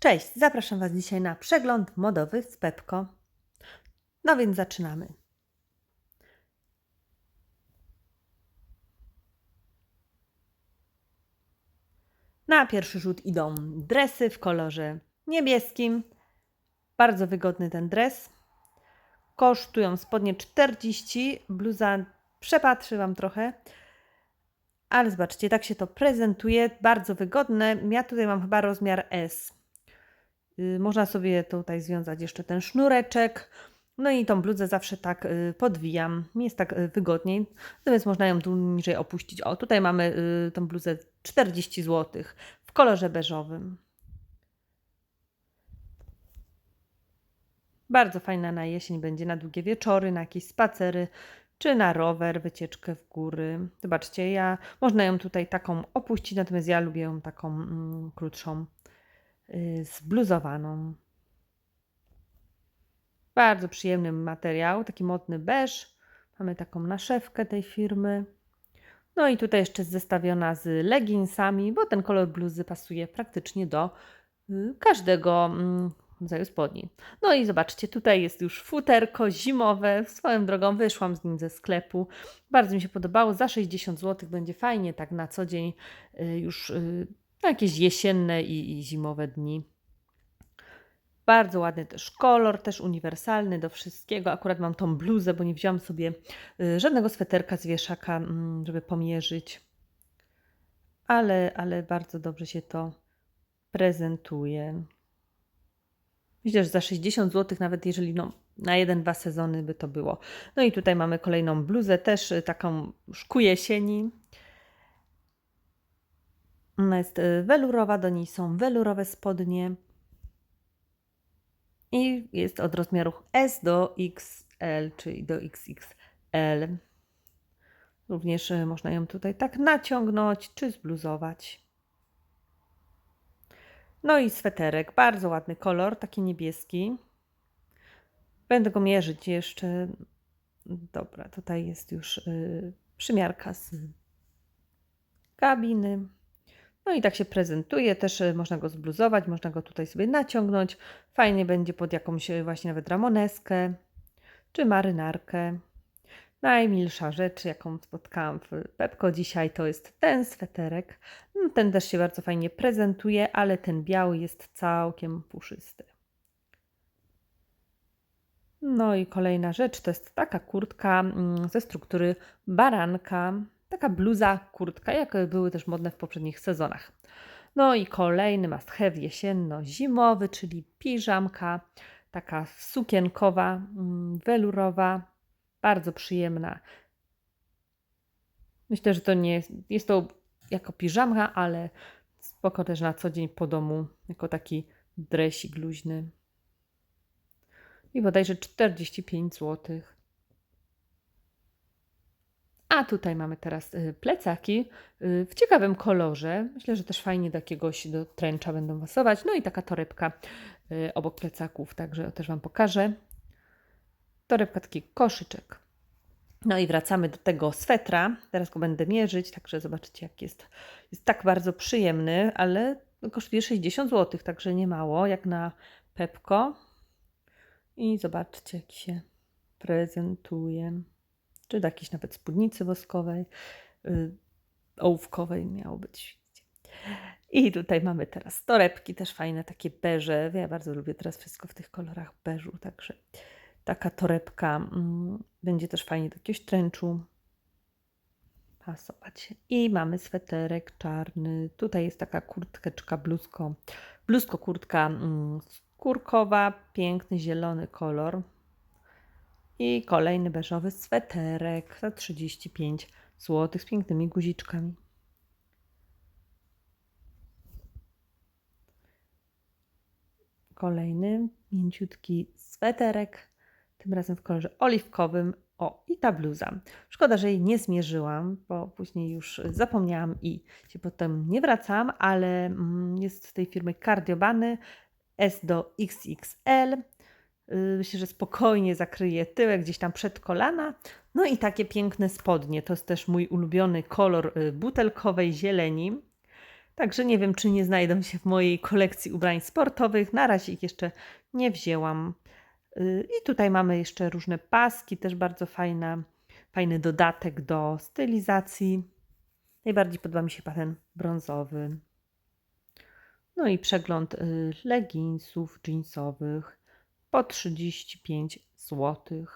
Cześć, zapraszam Was dzisiaj na przegląd modowy z Pepko. No więc zaczynamy. Na pierwszy rzut idą dresy w kolorze niebieskim. Bardzo wygodny ten dres. Kosztują spodnie 40, bluza przepatrzy Wam trochę. Ale zobaczcie, tak się to prezentuje. Bardzo wygodne. Ja tutaj mam chyba rozmiar S. Y, Można sobie tutaj związać jeszcze ten sznureczek. No i tą bluzę zawsze tak y, podwijam. Jest tak y, wygodniej. Natomiast można ją tu niżej opuścić. O, tutaj mamy tą bluzę 40 zł w kolorze beżowym. Bardzo fajna na jesień będzie na długie wieczory, na jakieś spacery, czy na rower, wycieczkę w góry. Zobaczcie, ja można ją tutaj taką opuścić, natomiast ja lubię ją taką mm, krótszą, zbluzowaną. Bardzo przyjemny materiał, taki modny beż. Mamy taką naszewkę tej firmy. No i tutaj jeszcze zestawiona z leginsami, bo ten kolor bluzy pasuje praktycznie do y, każdego mm, rodzaju spodni. No i zobaczcie, tutaj jest już futerko zimowe. Swoją drogą wyszłam z nim ze sklepu. Bardzo mi się podobało. Za 60 zł będzie fajnie, tak na co dzień, y, już na jakieś jesienne i, i zimowe dni. Bardzo ładny też kolor, też uniwersalny do wszystkiego. Akurat mam tą bluzę, bo nie wziąłam sobie y, żadnego sweterka z wieszaka, mm, żeby pomierzyć. Ale, ale bardzo dobrze się to prezentuje. Myślę, że za 60 zł, nawet jeżeli no, na jeden, dwa sezony by to było. No i tutaj mamy kolejną bluzę, też y, taką szku. Ona jest welurowa, do niej są welurowe spodnie. I jest od rozmiarów S do XL, czyli do XXL. Również y, można ją tutaj tak naciągnąć czy zbluzować. No i sweterek, bardzo ładny kolor, taki niebieski. Będę go mierzyć jeszcze. Dobra, tutaj jest już y, przymiarka z kabiny. No i tak się prezentuje, też y, można go zbluzować, można go tutaj sobie naciągnąć. Fajnie będzie pod jakąś y, właśnie nawet ramoneskę czy marynarkę. Najmilsza rzecz, jaką spotkałam w Pepko dzisiaj, to jest ten sweterek. No, ten też się bardzo fajnie prezentuje, ale ten biały jest całkiem puszysty. No i kolejna rzecz to jest taka kurtka mm, ze struktury baranka. Taka bluza, kurtka, jak były też modne w poprzednich sezonach. No i kolejny must have jesienno-zimowy, czyli piżamka, taka sukienkowa, mm, welurowa, bardzo przyjemna. Myślę, że to nie jest, jest to jako piżamka, ale spoko też na co dzień po domu, jako taki dresik luźny. I bodajże 45 zł. A tutaj mamy teraz y, plecaki y, w ciekawym kolorze. Myślę, że też fajnie do jakiegoś do tręcza będą pasować. No i taka torebka y, obok plecaków, także też Wam pokażę. Torebka, taki koszyczek. No i wracamy do tego swetra. Teraz go będę mierzyć, także zobaczycie, jak jest. Jest tak bardzo przyjemny, ale kosztuje 60 zł, także nie mało, jak na Pepko. I zobaczcie, jak się prezentuje. Czy do jakiejś nawet spódnicy woskowej, yy, ołówkowej miało być. I tutaj mamy teraz torebki, też fajne, takie beże. Ja bardzo lubię teraz wszystko w tych kolorach beżu, także taka torebka mm, będzie też fajnie do jakiegoś tręczu pasować. I mamy sweterek czarny. Tutaj jest taka kurtkeczka, bluzko, bluzko kurtka mm, skórkowa, piękny zielony kolor. I kolejny beżowy sweterek za 35 zł z pięknymi guziczkami. Kolejny mięciutki sweterek, tym razem w kolorze oliwkowym. O, i ta bluza. Szkoda, że jej nie zmierzyłam, bo później już zapomniałam i się potem nie wracam, ale mm, jest z tej firmy Cardiobany S do XXL. Yy, Myślę, że spokojnie zakryje tyłek gdzieś tam przed kolana. No i takie piękne spodnie. To jest też mój ulubiony kolor y, butelkowej zieleni. Także nie wiem, czy nie znajdą się w mojej kolekcji ubrań sportowych. Na razie ich jeszcze nie wzięłam. Y, I tutaj mamy jeszcze różne paski, też bardzo fajna, fajny dodatek do stylizacji. Najbardziej podoba mi się patent brązowy. No i przegląd y, leginsów jeansowych po 35 zł.